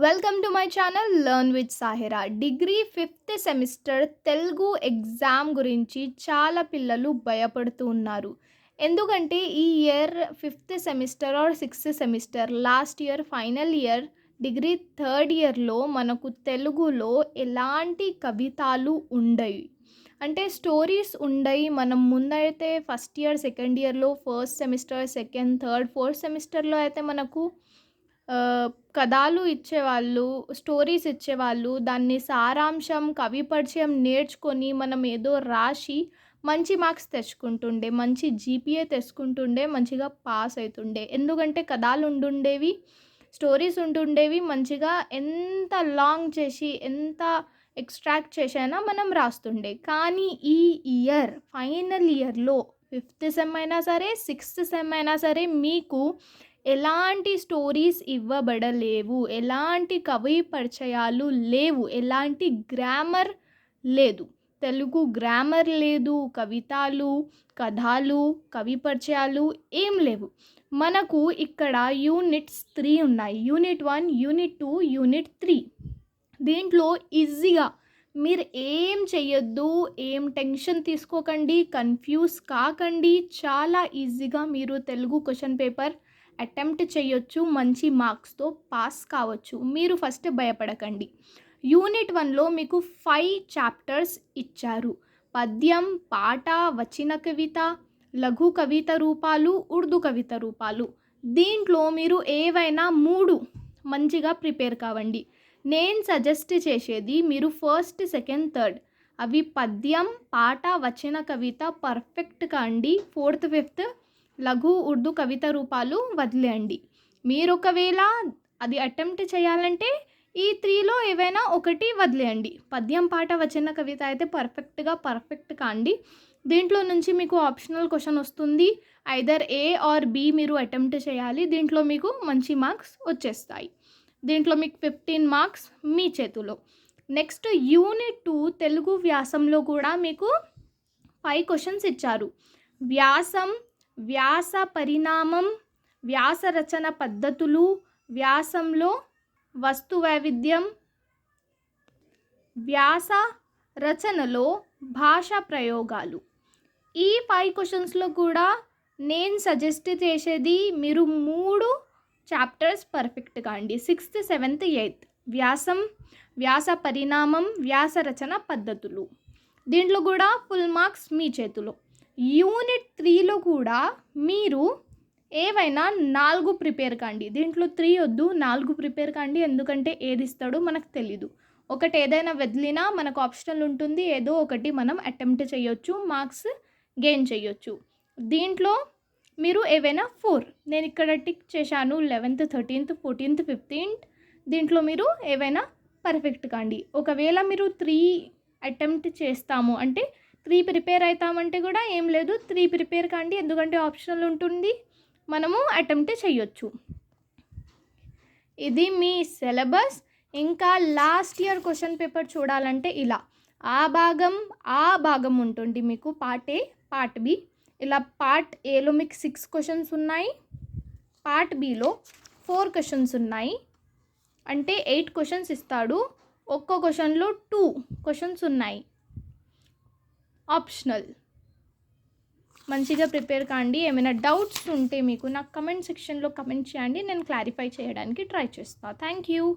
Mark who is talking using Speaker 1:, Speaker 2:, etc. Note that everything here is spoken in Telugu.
Speaker 1: Welcome to my channel learn with Sahira degree fifth semester Telugu exam గురించి చాలా పిల్లలు భయపడుతూ ఉన్నారు. ఎందుకంటే ఈ year fifth semester or sixth semester last year final year degree third ఇయర్లో మనకు తెలుగులో ఎలాంటి కవితాలు ఉండయి. అంటే స్టోరీస్ ఉండయి. మనం ముందైతే ఫస్ట్ ఇయర్ సెకండ్ ఇయర్లో first semester second third fourth సెమిస్టర్లో అయితే మనకు కథలు ఇచ్చేవాళ్ళు స్టోరీస్ ఇచ్చేవాళ్ళు దాన్ని సారాంశం కవి పరిచయం నేర్చుకొని మనం ఏదో రాసి మంచి మార్క్స్ తెచ్చుకుంటుండే మంచి జీపీఏ తెచ్చుకుంటుండే మంచిగా పాస్ అవుతుండే ఎందుకంటే కథలు ఉండుండేవి స్టోరీస్ ఉంటుండేవి మంచిగా ఎంత లాంగ్ చేసి ఎంత ఎక్స్ట్రాక్ట్ చేసైనా మనం రాస్తుండే. కానీ ఈ ఇయర్ ఫైనల్ ఇయర్లో ఫిఫ్త్ సెమ్ అయినా సరే సిక్స్త్ సెమ్ అయినా సరే మీకు ఎలాంటి స్టోరీస్ ఇవ్వబడలేవు ఎలాంటి కవి పరిచయాలు లేవు ఎలాంటి గ్రామర్ లేదు. తెలుగు గ్రామర్ లేదు కవితలు కథలు కవి పరిచయాలు ఏం లేవు. మనకు ఇక్కడ యూనిట్స్ త్రీ ఉన్నాయి. Unit one unit two unit three. దీంట్లో ఈజీగా మీరు ఏం చెయ్యొద్దు ఏం టెన్షన్ తీసుకోకండి కన్ఫ్యూజ్ కాకండి. చాలా ఈజీగా మీరు తెలుగు క్వశ్చన్ పేపర్ అటెంప్ట్ చేయొచ్చు మంచి మార్క్స్తో పాస్ కావచ్చు. మీరు ఫస్ట్ భయపడకండి. యూనిట్ వన్లో మీకు ఫైవ్ చాప్టర్స్ ఇచ్చారు. పద్యం పాట వచన కవిత లఘు కవిత రూపాలు ఉర్దూ కవిత రూపాలు. దీంట్లో మీరు ఏవైనా మూడు మంచిగా ప్రిపేర్ కావండి. నేను సజెస్ట్ చేసేది మీరు ఫస్ట్ సెకండ్ థర్డ్. అవి పద్యం పాట వచన కవిత పర్ఫెక్ట్గా అండి. ఫోర్త్ ఫిఫ్త్ లఘు ఉర్దూ కవిత రూపాలు వదిలేయండి. మీరు ఒకవేళ అది అటెంప్ట్ చేయాలంటే ఈ త్రీలో ఏవైనా ఒకటి వదిలేయండి. పద్యం పాట వచన కవిత అయితే పర్ఫెక్ట్గా పర్ఫెక్ట్ కాండి. దీంట్లో నుంచి మీకు ఆప్షనల్ క్వశ్చన్ వస్తుంది. ఐదర్ ఏ ఆర్ బి మీరు అటెంప్ట్ చేయాలి. దీంట్లో మీకు మంచి మార్క్స్ వచ్చేస్తాయి. దీంట్లో మీకు ఫిఫ్టీన్ మార్క్స్ మీ చేతిలో. నెక్స్ట్ యూనిట్ టూ తెలుగు వ్యాసంలో కూడా మీకు ఫైవ్ క్వశ్చన్స్ ఇచ్చారు. వ్యాసం వ్యాస పరిణామం వ్యాస రచన పద్ధతులు వ్యాసంలో వస్తు వైవిధ్యం. వ్యాస రచనలో భాషా ప్రయోగాలు. ఈ ఫైవ్ క్వశ్చన్స్లో కూడా నేను సజెస్ట్ చేసేది మీరు మూడు చాప్టర్స్ పర్ఫెక్ట్గా అండి. సిక్స్త్ సెవెంత్ ఎయిత్ వ్యాసం వ్యాస పరిణామం వ్యాస రచన పద్ధతులు. దీంట్లో కూడా ఫుల్ మార్క్స్ మీ చేతిలో. యూనిట్ త్రీలో కూడా మీరు ఏవైనా నాలుగు ప్రిపేర్ కాండి. దీంట్లో త్రీ వద్దు నాలుగు ప్రిపేర్ కాండి. ఎందుకంటే ఏది ఇస్తాడో మనకు తెలీదు. ఒకటి ఏదైనా వదిలినా మనకు ఆప్షనల్ ఉంటుంది. ఏదో ఒకటి మనం అటెంప్ట్ చేయొచ్చు మార్క్స్ గెయిన్ చేయొచ్చు. దీంట్లో మీరు ఏవైనా ఫోర్ నేను ఇక్కడ టిక్ చేశాను లెవెన్త్ థర్టీన్త్ ఫోర్టీన్త్ ఫిఫ్టీన్త్. దీంట్లో మీరు ఏవైనా పర్ఫెక్ట్ కాండి. ఒకవేళ మీరు త్రీ అటెంప్ట్ చేస్తాము అంటే త్రీ ప్రిపేర్ అవుతామంటే కూడా ఏం లేదు. త్రీ ప్రిపేర్ కాండి ఎందుకంటే ఆప్షనల్ ఉంటుంది. మనము అటెంప్ట్ చేయొచ్చు. ఇది మీ సిలబస్. ఇంకా లాస్ట్ ఇయర్ క్వశ్చన్ పేపర్ చూడాలంటే ఇలా. ఆ భాగం ఆ భాగం ఉంటుంది మీకు పార్ట్ ఏ పార్ట్ బి. ఇలా పార్ట్ ఏలో మీకు సిక్స్ క్వశ్చన్స్ ఉన్నాయి. పార్ట్ బిలో ఫోర్ క్వశ్చన్స్ ఉన్నాయి. అంటే ఎయిట్ క్వశ్చన్స్ ఇస్తాడు. ఒక్కో క్వశ్చన్లో టూ క్వశ్చన్స్ ఉన్నాయి. ఆప్షనల్. మంచిగా ప్రిపేర్ కాండి. ఏమైనా డౌట్స్ ఉంటే మీకు నాకు కమెంట్ సెక్షన్లో కమెంట్ చేయండి. నేను క్లారిఫై చేయడానికి ట్రై చేస్తాను థ్యాంక్ యూ.